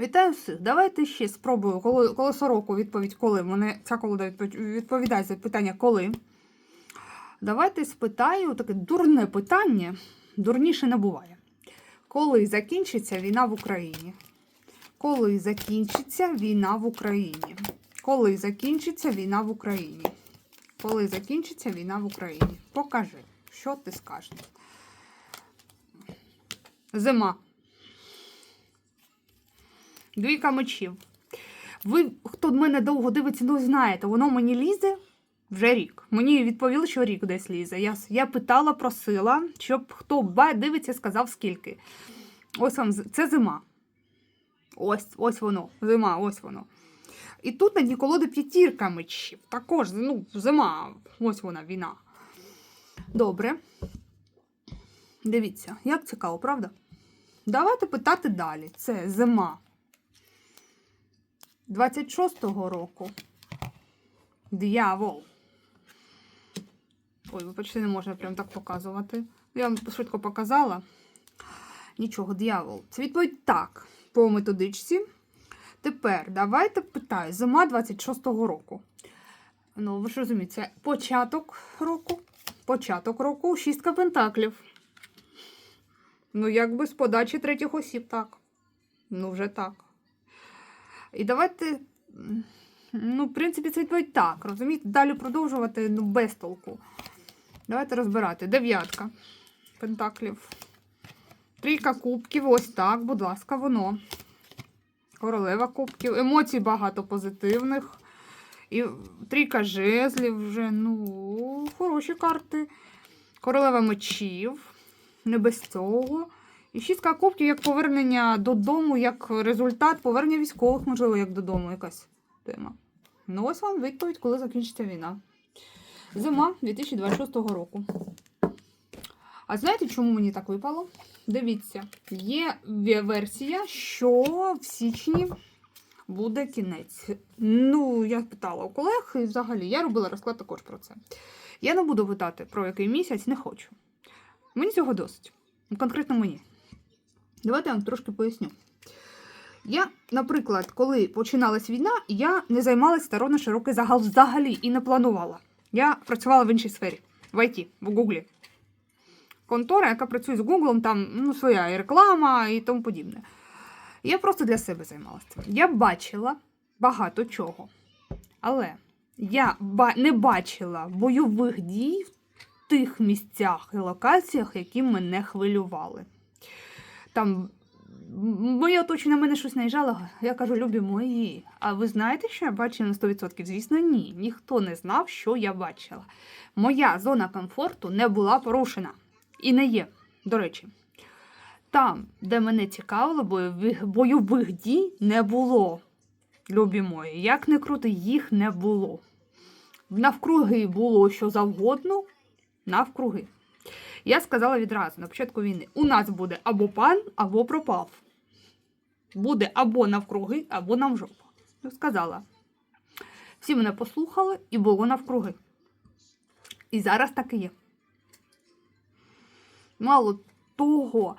Вітаю всіх. Давайте ще спробую колесо року відповідь коли. Мене ця колода відповідає за питання коли. Давайте спитаю таке дурне питання. Дурніше не буває. Коли закінчиться війна в Україні? Коли закінчиться війна в Україні? Коли закінчиться війна в Україні? Коли закінчиться війна в Україні? Покажи, що ти скажеш. Зима. Двійка мечів. Ви, хто мене довго дивиться, ну знаєте, воно мені лізе вже рік. Мені відповіли, що рік десь лізе. Я, я питала, просила, щоб хто ба- дивиться, сказав скільки. Ось вам це зима. Ось, ось воно. Зима, ось воно. І тут на дні колоди п'ятірка мечів. Також ну, зима. Ось вона, війна. Добре. Дивіться, як цікаво, правда? Давайте питати далі. Це зима. 26-го року. Диявол. Ой, вибачте, не можна прям так показувати. Я вам швидко показала. Нічого, диявол. Це відповідь так. По методичці. Тепер давайте питаю. Зима 26-го року. Ну, ви ж розумієте, початок року. Початок року, шістка пентаклів. Ну, якби з подачі третіх осіб, так. Ну, вже так. І давайте. Ну, в принципі, це відповідь так. Розумієте, далі продовжувати ну, без толку. Давайте розбирати. Дев'ятка пентаклів. Трійка кубків. Ось так, будь ласка, воно. Королева кубків. Емоцій багато позитивних. І трійка жезлів вже, ну, хороші карти. Королева мечів. Не без цього. І шістка кубків як повернення додому, як результат повернення військових, можливо, як додому якась тема. Ну, ось вам відповідь, коли закінчиться війна. Зима 2026 року. А знаєте, чому мені так випало? Дивіться, є версія, що в січні буде кінець. Ну, я питала у колег, і взагалі я робила розклад також про це. Я не буду питати, про який місяць, не хочу. Мені цього досить. Конкретно мені. Давайте я вам трошки поясню. Я, наприклад, коли починалась війна, я не займалася старо на широкий загал взагалі і не планувала. Я працювала в іншій сфері, в ІТ, в Гуглі. Контора, яка працює з Гуглом, там ну, своя і реклама і тому подібне. Я просто для себе займалася. Я бачила багато чого. Але я ба- не бачила бойових дій в тих місцях і локаціях, які мене хвилювали. Там моє оточення мене щось наїжджало. Я кажу, любі мої. А ви знаєте, що я бачила на 100%? Звісно, ні. Ніхто не знав, що я бачила. Моя зона комфорту не була порушена. І не є, до речі. Там, де мене цікавило, бойових, бойових дій не було. Любі мої, як не крути, їх не було. Навкруги було що завгодно, навкруги. Я сказала відразу на початку війни: у нас буде або пан, або пропав. Буде або навкруги, або нам жопа. Сказала. Всі мене послухали і було навкруги. І зараз так і є. Мало того,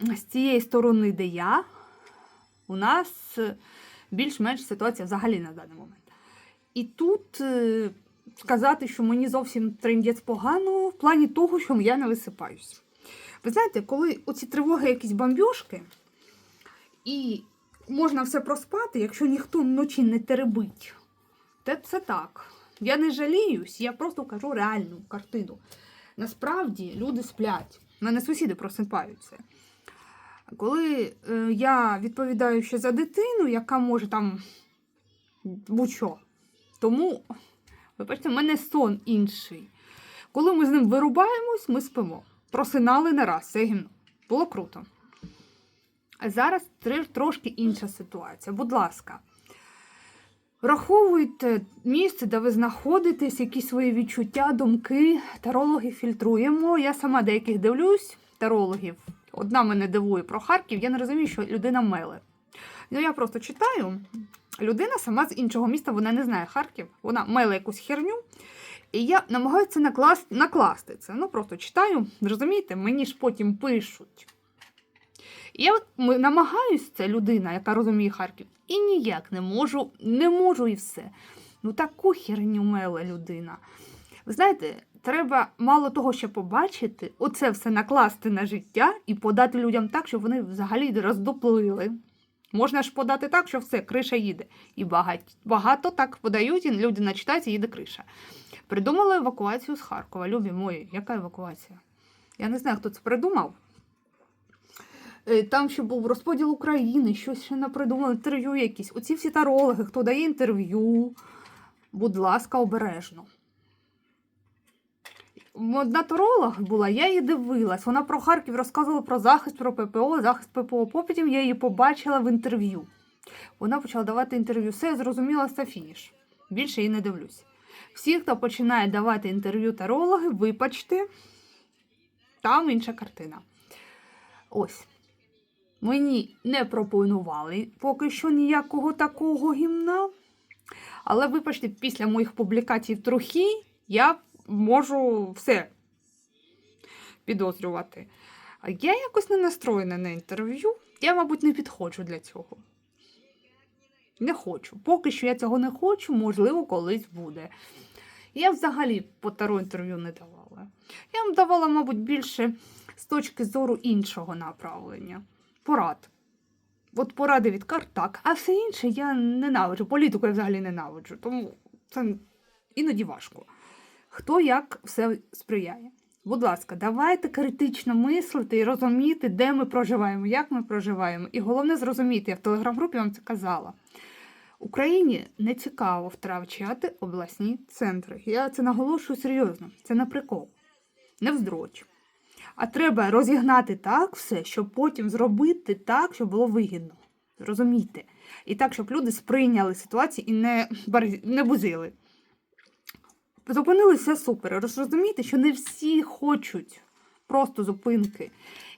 з цієї сторони, де я, у нас е, більш-менш ситуація взагалі на даний момент. І тут е, сказати, що мені зовсім трендець погано, в плані того, що я не висипаюсь. Ви знаєте, коли оці тривоги, якісь бомбьошки, і можна все проспати, якщо ніхто вночі не теребить, то це так. Я не жаліюсь, я просто кажу реальну картину. Насправді люди сплять. У мене сусіди просипаються. Коли е, я відповідаю ще за дитину, яка може там будь-що, тому, вибачте, в мене сон інший. Коли ми з ним вирубаємось, ми спимо. Просинали не раз, це гімно. Було круто. А зараз трошки інша ситуація. Будь ласка, враховуйте місце, де ви знаходитесь, якісь свої відчуття, думки. Тарологи фільтруємо. Я сама деяких дивлюсь, тарологів. Одна мене дивує про Харків, я не розумію, що людина меле. Ну, я просто читаю. Людина сама з іншого міста, вона не знає Харків, вона меле якусь херню. І я намагаюся накласти, накласти це. Ну, просто читаю, розумієте, мені ж потім пишуть. Я ми- це людина, яка розуміє Харків, і ніяк не можу, не можу і все. Ну таку херню мела людина. Ви знаєте, треба мало того, що побачити, оце все накласти на життя і подати людям так, щоб вони взагалі роздоплили. Можна ж подати так, що все, криша їде. І багато, багато так подають, і люди начитаються, їде криша. Придумали евакуацію з Харкова. Любі мої, яка евакуація? Я не знаю, хто це придумав. Е, Там ще був розподіл України, щось ще не придумали, інтерв'ю якісь. Оці всі тарологи, хто дає інтерв'ю, будь ласка, обережно. Одна таролог була, я її дивилась. Вона про Харків розказувала про захист, про ППО, захист ППО. Потім я її побачила в інтерв'ю. Вона почала давати інтерв'ю. Все я зрозуміла, це фініш. Більше її не дивлюсь. Всі, хто починає давати інтерв'ю тарологи, вибачте, там інша картина. Ось. Мені не пропонували поки що ніякого такого гімна. Але вибачте, після моїх публікацій в трухі я можу все підозрювати. Я якось не настроєна на інтерв'ю. Я, мабуть, не підходжу для цього. Не хочу. Поки що я цього не хочу, можливо, колись буде. Я взагалі по таро інтерв'ю не давала. Я вам давала, мабуть, більше з точки зору іншого направлення. Порад. От поради від карт так, а все інше я ненавиджу. Політику я взагалі ненавиджу, тому це іноді важко. Хто як все сприяє. Будь ласка, давайте критично мислити і розуміти, де ми проживаємо, як ми проживаємо. І головне зрозуміти, я в телеграм-групі вам це казала. Україні не цікаво втрачати обласні центри. Я це наголошую серйозно. Це не прикол, не вздроч. А треба розігнати так все, щоб потім зробити так, щоб було вигідно. Розумійте. І так, щоб люди сприйняли ситуацію і не, не бузили. Зупинилися супер. Розумієте, що не всі хочуть просто зупинки.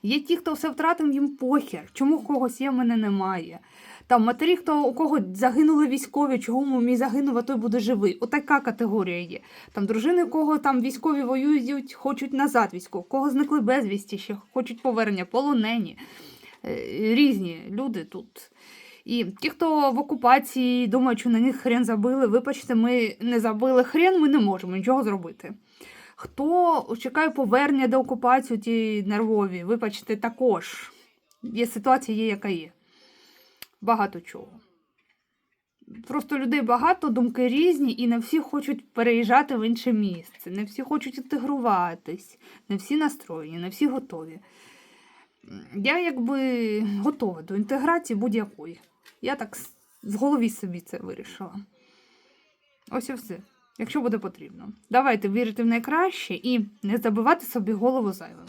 Є ті, хто все втратив, їм похер. Чому когось є, мене немає. Там матері, хто у кого загинули військові, чому мій загинув, а той буде живий. Отака категорія є. Там дружини, кого там військові воюють, хочуть назад військові, у кого зникли безвісті, ще хочуть повернення, полонені. Е, Різні люди тут. І ті, хто в окупації думають, що на них хрен забили, вибачте, ми не забили хрен, ми не можемо нічого зробити. Хто чекає повернення до окупації, ті нервові, вибачте, також. Є ситуація, є, яка є. Багато чого. Просто людей багато, думки різні, і не всі хочуть переїжджати в інше місце, не всі хочуть інтегруватись, не всі настроєні, не всі готові. Я якби готова до інтеграції будь-якої. Я так в голові собі це вирішила. Ось і все. Якщо буде потрібно. Давайте вірити в найкраще і не забивати собі голову зайвим.